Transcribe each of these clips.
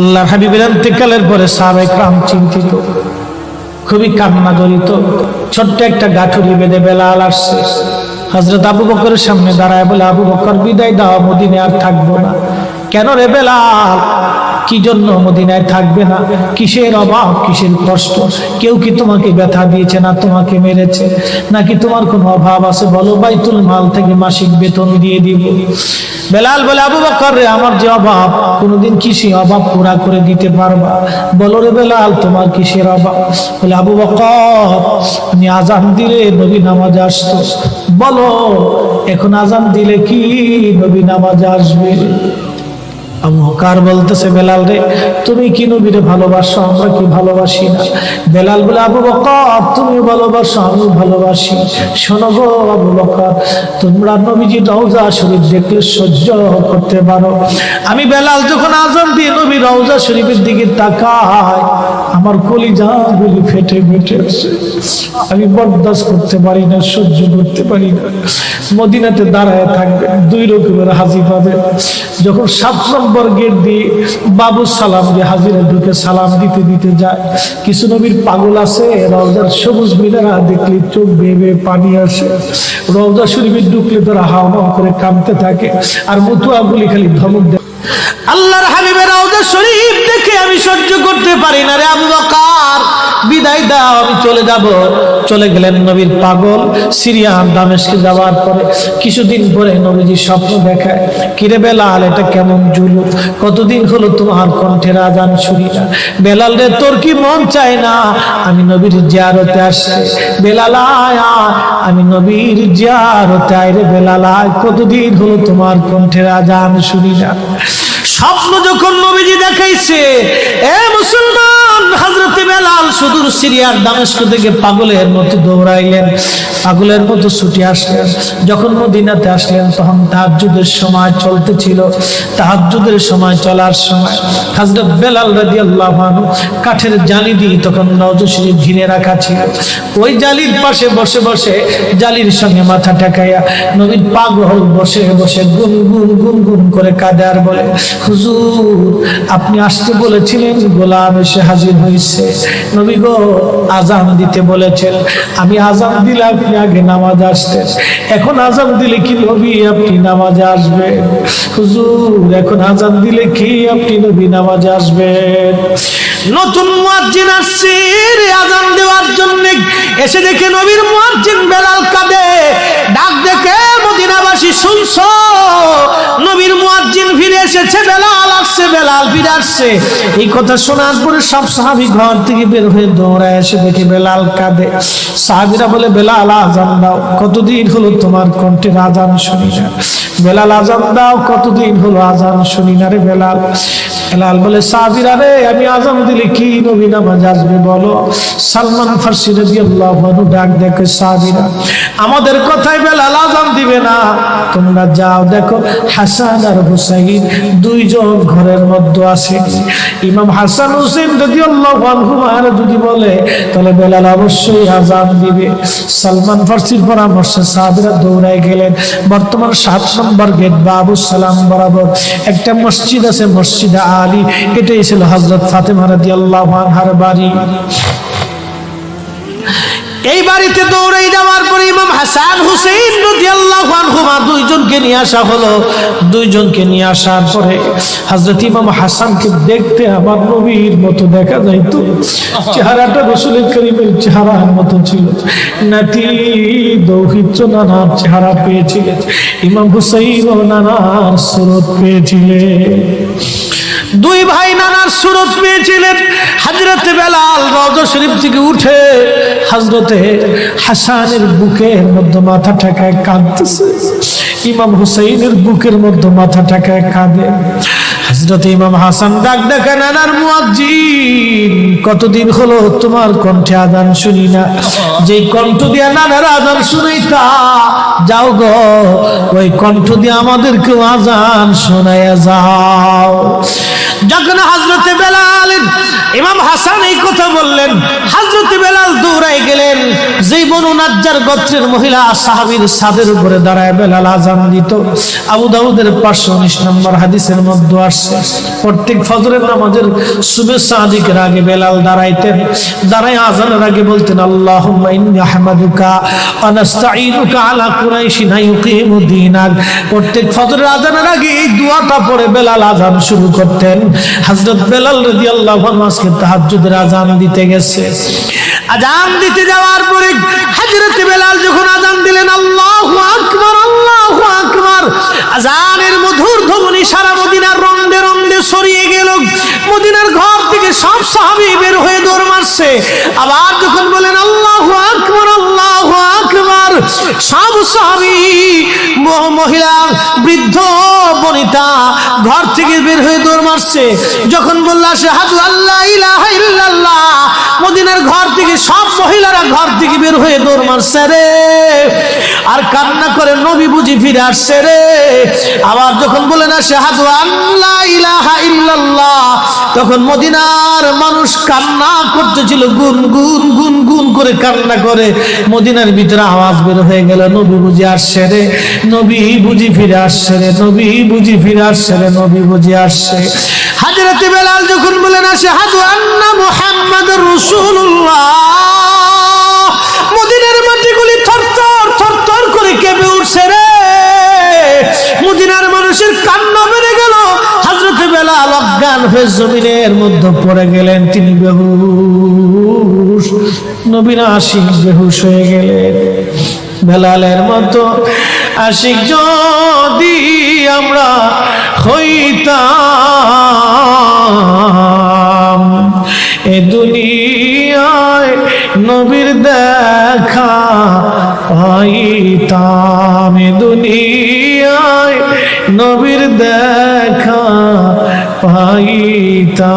আল্লাহ হাবিবের ইন্তেকালের পরে সাবেক রাম চিন্তিত, খুবই কান্না জড়িত। ছোট্ট একটা গাঠুরি বেঁধে বেলাল আসছে। হজরত আবু বকরের সামনে দাঁড়ায় বলে, আবু বকর, বিদায় দাও মদিনে আর থাকব না। কেন রে বেলাল? কি জন্য মদিনায় থাকবে না? কিসের অভাব? কিসের কষ্ট? কেউ কি তোমাকে ব্যথা দিয়েছে না তোমাকে মেরেছে? নাকি তোমার কোনো অভাব আছে? বলো, বাইতুল মাল থেকে মাসিক বেতন দিয়ে দিব। বেলাল বলে, আবু বকর রে, আমার যে অভাব, কোনোদিন কিসে অভাব পুরা করে দিতে পারবা? বলো রে বেলাল, তোমার কিসের অভাব? বলে, আবু বকর আমি আজান দিলে নবী নামাজ আসতো। বলো, এখন আজান দিলে কি নবী নামাজ আসবে? আবু হকার বলতেছে, বেলাল রে, তুমি কি নবীরে ভালোবাসো? আমরা কি ভালোবাসি না? বেলাল বলে, আবু বকর তুমি ভালোবাসো আমি ভালোবাসি। শোনো গো আবু বকর, তোমরা নবীজি রওজা শরীফ দেখলে সহ্য করতে পারো। আমি বেলাল যখন আজম দিয়ে নবী রওজা শরীফের দিকে তাকাই আমার কলিজা গুলি ফেটে ফেটে আসে আমি বরদাস্ত করতে পারি না, সহ্য করতে পারি না। মদিনাতে দাঁড়ায় থাকবে, দুই রকমের হাজি পাবে। যখন সাত নম্বর গেট দিয়ে বাবু সালাম দিয়ে হাজিরা ঢুকে সালাম দিতে দিতে যায়, কিছু নবীর পাগল আছে, রওজার সবুজ মিনারা দেখলে চোখ বেয়ে পানি আসে। রওজা শরীফে ঢুকলে তারা হাওয়া করে কামতে থাকে আর মতুয়াগুলি খালি ধমক দেয়। আল্লাহর হাবিবের রওজা শরীফ দেখে আমি সহ্য করতে পারি না রে আবু বকর বিদায় দাও, আমি চলে যাব। চলে গেলেন নবীর পাগল সিরিয়ান দামেশকে যাওয়ার পরে। কিছুদিন পরে নবীজি স্বপ্ন দেখায়, কিরে বেলাল, এটা কেমন জুলু কতদিন হলো তোমার কণ্ঠের আজান শুনি না। বেলাল রে, তোর কি মন চায় না? আমি নবীর জিয়ারতে আসছে। বেলাল আমি নবীর জিয়ারতে আয় রে বেলাল কতদিন হলো তোমার কণ্ঠের আজান শুনি না। স্বপ্ন যখন নবীজি দেখাইছে, এ মুসলমান হজরতে বেলাল সুদূর সিরিয়ার দামেস্ক থেকে পাগলের মতো দৌড়াইলেন, পাগলের মতো ছুটি আসলেন। যখন মদিনাতে আসলেন, তখন তাহাজ্জুদের সময় চলতেছিল। তাহাজ্জুদের সময় চলার সময় হাজরত বেলাল রাজি আল্লাহ কাঠের জালি দিয়ে তখন নজশরী ঘিরে রাখা ছিল। ওই জালির পাশে বসে বসে জালির সঙ্গে মাথা ঠেকাইয়া নবীর পাগল বসে বসে গুন গুন গুন গুন করে কাঁদে আর বলে হুজুর, আপনি আসতে বলেছিলেন, গোলাম এসে হাজির হয়েছে। নবী গো, আজান দিতে বলেছেন। আমি আজান দিলে আপনি আগে নামাজ আসতেন। এখন আজান দিলে কি নবী আপনি নামাজে আসবেন? হুজুর, এখন আজান দিলে কি আপনি নবী নামাজে আসবেন? নতুন মুয়াজ্জিন আসছে আজান দেওয়ার জন্য। এসে দেখে নবীর মুয়াজ্জিন ফিরে এসেছে বেলাল আসছে, বেলাল ফিরে আসছে। এই কথা শোনার পরে সব সাহাবী ঘর থেকে বের হয়ে দৌড়ায় এসে দেখে বেলাল কাঁদে। সাহাবীরা বলে, বেলাল, আজান দাও। কতদিন হলো তোমার কণ্ঠে আজান শুনি না? বেলাল, আজান দাও। কতদিন হলো আজান শুনি না রে বেলাল? বেলাল বলে, সাহাবীরা রে, আমি আজান দিলে কি নবী নামাজ আসবে বলো? সালমান ফার্সি রাদিয়াল্লাহু আনহু ডাক দেখে, সাহাবীরা, আমাদের কথাই বেলাল আজান দিবে না। তোমরা যাও, দেখো হাসান আর হুসাইন দুইজন ঘরের মধ্যে আছে। ইমাম হাসান হুসেন রাদিয়াল্লাহু আনহু আর যদি বলে, তাহলে বেলাল অবশ্যই আজান দিবে। সালমান ফার্সির পরামর্শে সাহাবীরা দৌড়ায় গেলেন। বর্তমান সাত নম্বর গেট বাবু সালাম বরাবর একটা মসজিদ আছে, মসজিদ আলী। এটাই ছিল হজরত ফাতেমা রাদিয়াল্লাহু আনহার বাড়ি। এই বাড়িতে দৌড়ে যাওয়ার পরে ইমাম হাসান আনহুমা দুইজনকে নিয়ে আসা হলো। দুইজনকে নিয়ে আসার পরে ইমাম হাসানকে দেখতে আমার নবীর মতো দেখা চেহারাটা রাসূল করিমের চেহারার মতো ছিল। নাতি, দৌহিত্র নানার চেহারা পেয়েছিলেন ইমাম ও নানার সুরত পেয়েছিলেন দুই ভাই নানার সুরত পেয়েছিলেন হাজরতে বেলাল রওজা শরীফ থেকে উঠে হজরতে হাসানের বুকের মধ্যে মাথা ঠেকায় কাঁদতেছে। ইমাম হুসাইনের বুকের মধ্যে মাথা ঠেকায় কাঁদে। হজরত ইমাম হাসান ডাক ডাকা, নানার মুয়াজ্জিন, কতদিন হলো তোমার কণ্ঠে আদান শুনি না। যেই কণ্ঠ দিয়া নানার আদান শুনাইতা, যাও গো, ওই কণ্ঠ দিয়ে আমাদেরকে আজান শোনাইয়া যাও। যখন হজরতে বেলাল, ইমাম হাসান এই কথা বললেন হজরতে বেলাল দৌড়াই গেলেন। যেই বনু নাজ্জার গোত্রের মহিলা সাহাবীর সাদের উপরে দাঁড়ায় বেলাল আজান দিত। আবু দাউদের পাঁচশো উনিশ নম্বর হাদিসের মধ্যে আসছে, প্রত্যেক ফজরের নামাজের শুভেচ্ছা আদিকের আগে বেলাল দাঁড়াইতেন। দাঁড়ায় আজানের আগে বলতেন আল্লাহ আহমাদুকা অনাস্তাইনুকা আলা কুরাইশিনা ইউকিমুদ্দিনাক প্রত্যেক ফজরের আজানের আগে এই দোয়াটা পড়ে বেলাল আজান শুরু করতেন। হযরত বেলাল রাদিয়াল্লাহু আনহু আজকে তাহাজ্জুদের আজান দিতে গেছে। আজান দিতে যাওয়ার পরে হযরত বেলাল যখন আজান দিলেন, আল্লাহু আকবার, আল্লাহ আকবার, আজানের মধুর ধ্বনি সারা মদিনার রন্দে রন্দে ছড়িয়ে গেল। মদিনার ঘর থেকে সব সাহাবী বের হয়ে দৌড় মারছে। আবার যখন বলেন, আল্লাহু আকবার আল্লাহু আকবার, সব সাহাবী মহিলা, বৃদ্ধ, বনিতা ঘর থেকে বের হয়ে দৌড় মারছে। যখন বললা শাহাদু আল্লাহ, ইলাহা ইল্লাল্লাহ মদিনার ঘর থেকে সব মহিলারা ঘর থেকে বের হয়ে দৌড় মারছে রে। আর কান্না করে নবী বুঝি ফিরে আসছে রে। আবার যখন বলে না সে শাহাদু আল্লাহ তখন মদিনার মানুষ কান্না করতেছিল, গুন গুন গুন গুন করে কান্না করে। মদিনার ভিতরে আওয়াজ বের হয়ে গেল, নবী বুঝি আসছে রে, নবী বুঝি ফিরে আসছে রে, নবী বুঝি ফিরে আসছে রে, নবী বুঝি আসছে হাজরতে বেলাল যখন বলেন আসে হাজু আন্না মুহাম্মদ রাসূলুল্লাহ। মদিনার মাটিগুলি থরথর থরথর করে কেঁপে উঠছে রে। মদিনার মানুষের কান্না বেড়ে গেল। হজরত বেলাল অজ্ঞান হয়ে জমিনের মধ্যে পড়ে গেলেন। তিনি বেহুশ নবীন আশিক বেহুশ হয়ে গেলেন। বেলালের মতো আশিক যদি পাইতাম এ দুনিয়ায় নবীর দেখা পাইতাম।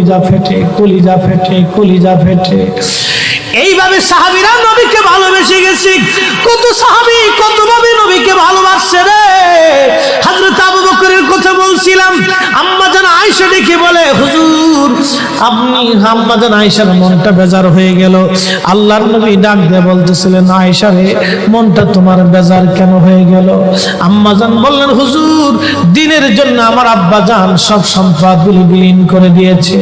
কলিজা ফেটে কলিজা ফেটে কলিজা ফেটে। এইভাবে সাহাবিরা নবীকে ভালোবেসে গেছে। কত সাহাবি, কত ভাবে নবীকে ভালোবাসছে রে। হাজরত আবু বকরের কথা বলছিলাম, আম্মা জান আয়েশা ডেকে বলে, হুজুর, আপনি আম্মা জান আয়েশার মনটা বেজার হয়ে গেল। আল্লাহর নবী ডাক দিয়ে বলতেছিলেন, আয়েশা রে, মনটা তোমার বেজার কেন হয়ে গেল? আম্মা জান বললেন, হুজুর, দিনের জন্য আমার আব্বা জান সব সম্পদগুলি বিলীন করে দিয়েছে।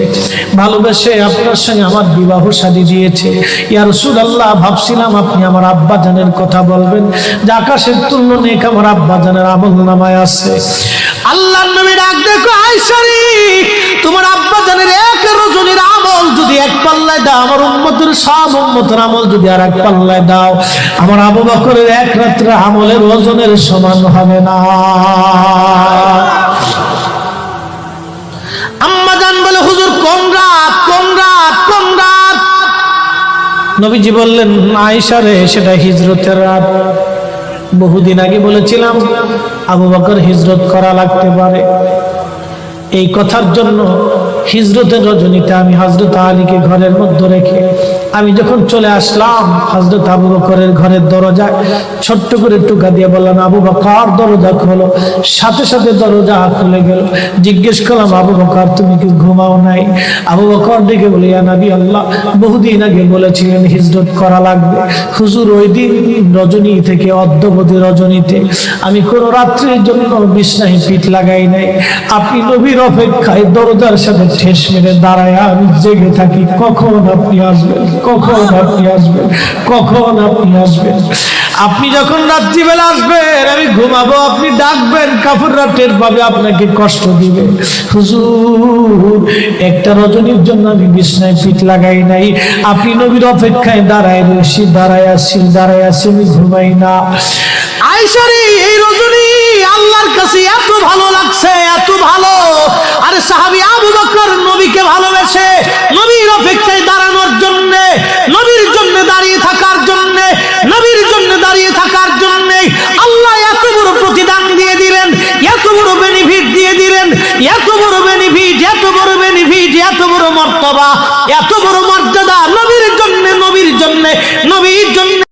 ভালোবেসে আপনার সঙ্গে আমার বিবাহ শাদী দিয়েছে। ইয়া রাসূলুল্লাহ, ভাবছিলাম আপনি আমার আব্বা জানের কথা বলবেন। যে আকাশের তুল্য নেক আমার আব্বা জানের আমল নামায় আছে। আল্লাহর নবী ডাক, দেখো আয়সারি, তোমার আব্বা জানের এক রজনীর আমল যদি এক পাল্লায় দাও, আমার উম্মতের সব উম্মতের আমল যদি আর এক পাল্লায় দাও, আমার আবু বকরের এক রাত্রে আমলের ওজনের সমান হবে না। আম্মা জান বলে, হুজুর কোন রাত কোন রাত কোন রাত নবীজি বললেন আয়েশা রে, সেটা হিজরতের রাত। বহুদিন আগে বলেছিলাম আবু বকর হিজরত করা লাগতে পারে। এই কথার জন্য হিজরতের রজনীতে আমি হজরত আলীকে ঘরের মধ্যে রেখে আমি যখন চলে আসলাম হজরত আবু বকরের ঘরের দরজায় ছোট্ট করে টুকা দিয়ে বললাম, আবু বকর, দরজা খোলো। সাথে সাথে দরজা খুলে গেল। জিজ্ঞেস করলাম, আবু বকর, তুমি কি ঘুমাও নাই? আবু বকর ডেকে বলি "ইয়া নবী আল্লাহ, বহুদিন আগে বলেছিলেন হিজরত করা লাগবে। হুজুর ওই দিন রজনী থেকে, অদ্যবধি রজনীতে। আমি কোন রাত্রির জন্য বিছনায় পিঠ লাগাই নাই। আপনি নবীর অপেক্ষায় দরজার সাথে ঠেস মেরে দাঁড়ায় আমি জেগে থাকি। কখন আপনি আসবেন? কখন আপনি আসবেন? কখন আপনি আসবেন? আপনি যখন রাত্রিবেলা আসবেন, আমি ঘুমাবো, আপনি ডাকবেন কাপড়রা টের পাবে আপনাকে কষ্ট দিবে। হুজুর, একটা রজনীর জন্য আমি বিছনায় পিঠ লাগাই নাই। আপনি নবীর অপেক্ষায় দাঁড়ায় রয়েছি, দাঁড়ায় আসছি দাঁড়ায় আসছি আমি ঘুমাই না। আইসারি এই রজনী আল্লাহর কাছে এত ভালো লাগছে, এত ভালো। আরে সাহাবী আবু বকর নবীকে ভালোবেসে নবীর অপেক্ষায় দাঁড়ানোর জন্য নবীর জন্য দাঁড়িয়ে থাকার জন্য নবীর জন্য দাঁড়িয়ে থাকার জন্য আল্লাহ এত বড় প্রতিদান দিয়ে দিলেন, এত বড় বেনিফিট দিয়ে দিলেন, এত বড় বেনিফিট এত বড় বেনিফিট এত বড় মর্তবা, এত বড় মর্যাদা নবীর জন্য নবীর জন্য নবীর জন্য।